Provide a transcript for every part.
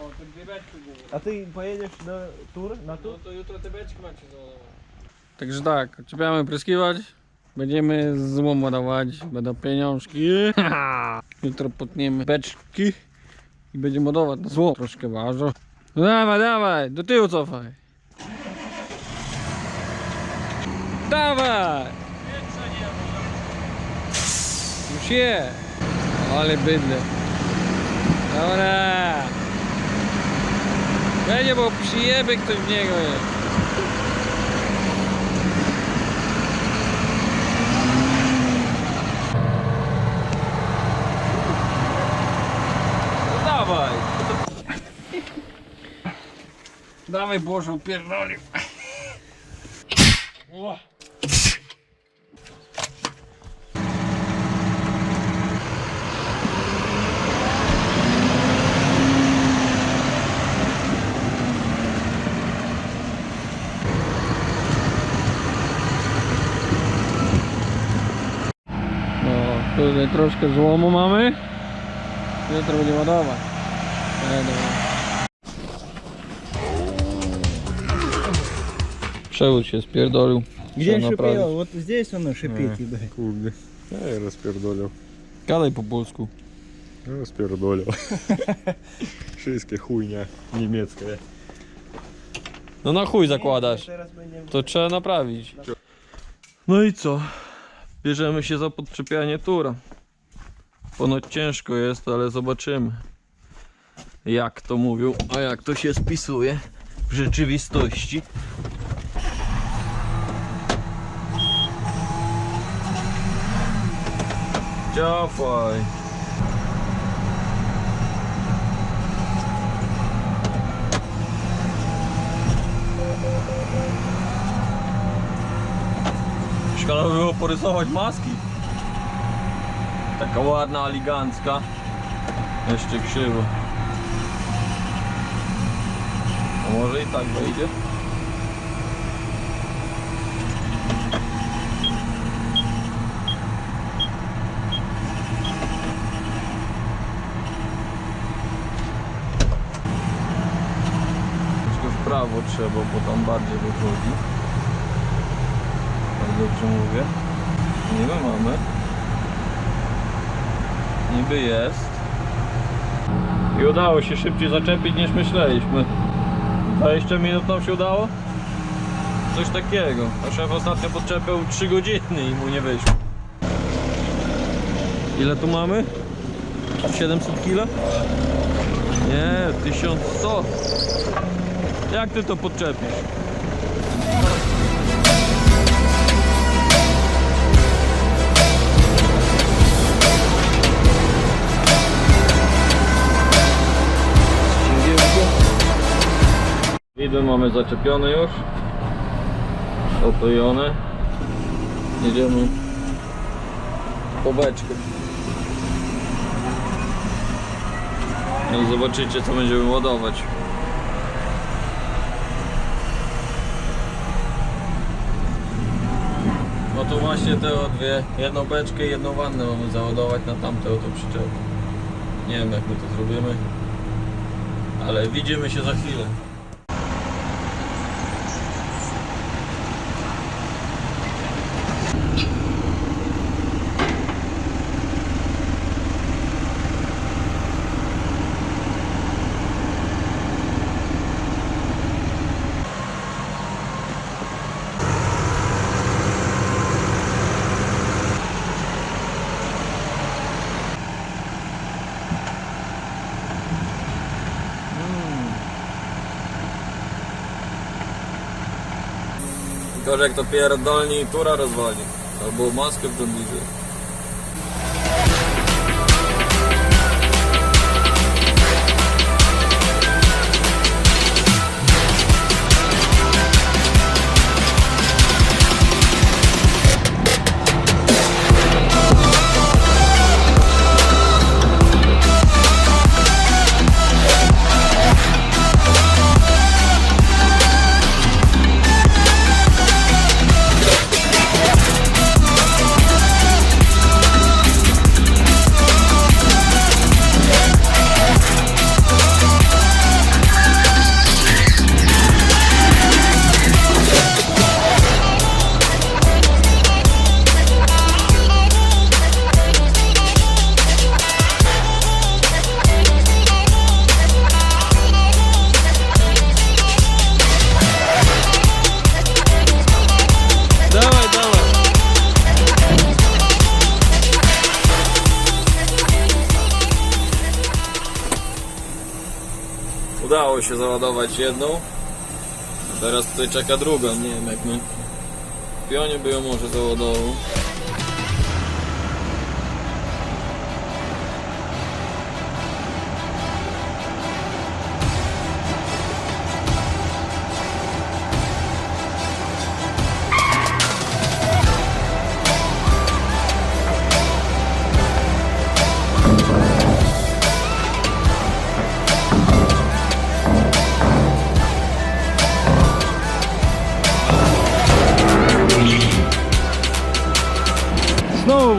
O, te dwie beczki były. A ty pojedziesz na tur? Na No tur? to jutro te beczki macie załadować. Także tak, czepiamy pryskiwać. Będziemy złom ładować, będą pieniążki. Jutro potniemy beczki i będziemy ładować na złom. Troszkę ważą. No dawaj, dawaj, do tyłu cofaj. Dawaj! Już je! Ale bydle. Dobra! Będzie, bo przyjeby ktoś w niego jest. No dawaj! Dawaj Boże, upierdolił. Tutaj troszkę złomu mamy. Jutro będzie ładować. E, dobra. Przewód się spierdolił. Где Trzeba naprawić. шипело? Вот здесь оно шипит, ебать. Куди. Я і розпердолив. Gadaj po polsku. Розпердолив. Wszystkie chujnia niemieckie. No na chuj zakładasz. Teraz będziemy... To trzeba naprawić. No i co? Bierzemy się za podczepianie tura. Ponoć ciężko jest, ale zobaczymy. Jak to mówią, a jak to się spisuje w rzeczywistości. Ciafaj. Szkoda by było porysować maski. Taka ładna, elegancka. Jeszcze krzywo. A może i tak wejdzie? Troszkę w prawo trzeba, bo tam bardziej wychodzi. Dobrze mówię. Niby mamy. Niby jest. I udało się szybciej zaczepić niż myśleliśmy. 20 minut nam się udało? Coś takiego. A szef ostatnio podczepiał 3 godziny i mu nie wyszło. Ile tu mamy? 700 kg? Nie, 1100. Jak ty to podczepisz? Widły mamy zaczepione już. Oklejone. Jedziemy po beczkę. No i zobaczycie co będziemy ładować. No to właśnie te dwie, jedną beczkę i jedną wannę mamy załadować na tamte oto przyczepy. Nie wiem jak my to zrobimy, ale widzimy się za chwilę. Gorzej jak to pierdolni tura rozwali. Albo maskę w tym bliżej. Udało się załadować jedną. Teraz tutaj czeka druga. Nie wiem jak my. W pionie by ją może załadował.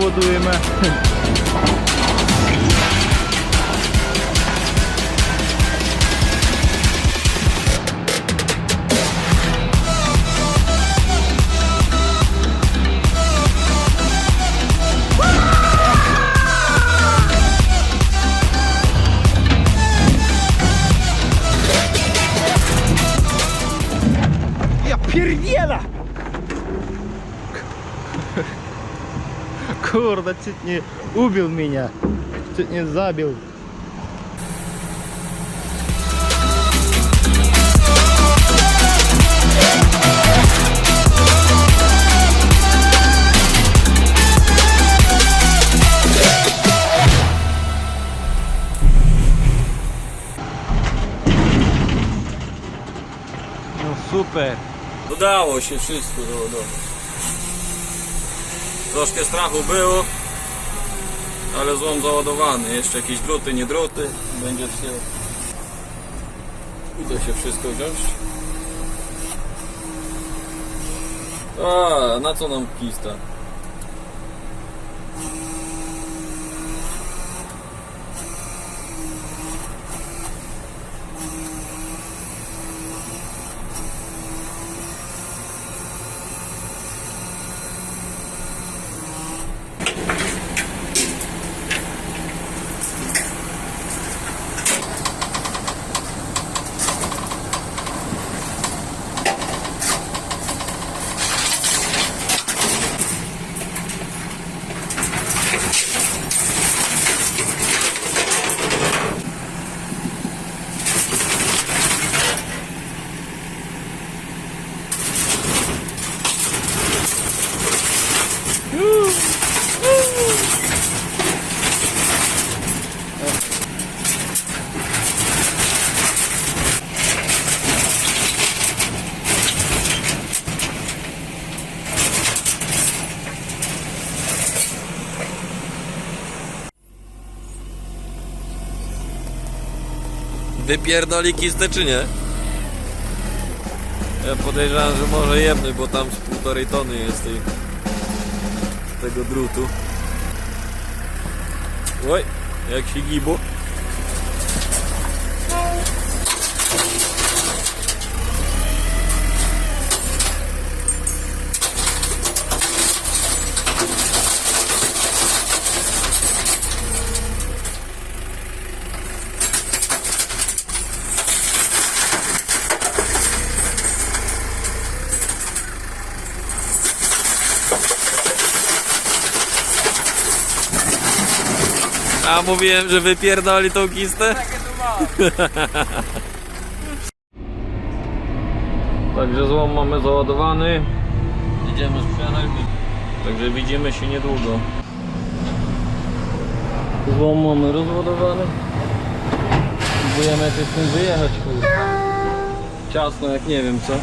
годуємо. ¡Pierdiela! Курда, чуть не убил меня. Чуть не забил. Ну супер. Udało się wszystko załadować. Troszkę strachu było, ale złom załadowany. Jeszcze jakieś druty, nie druty. Będzie się... Uda się wszystko wziąć. A, na co nam kista? Wypierdoli kistę czy nie? Ja podejrzewam, że może jedny, bo tam z półtorej tony jest tej, tego drutu. Oj, jak się gibu. A mówiłem, że wypierdoli tą kistę? Także złom mamy załadowany. Jedziemy sprzedać. Także widzimy się niedługo. Złom mamy rozładowany. Próbujemy jakoś z tym wyjechać. Ciasno jak nie wiem co.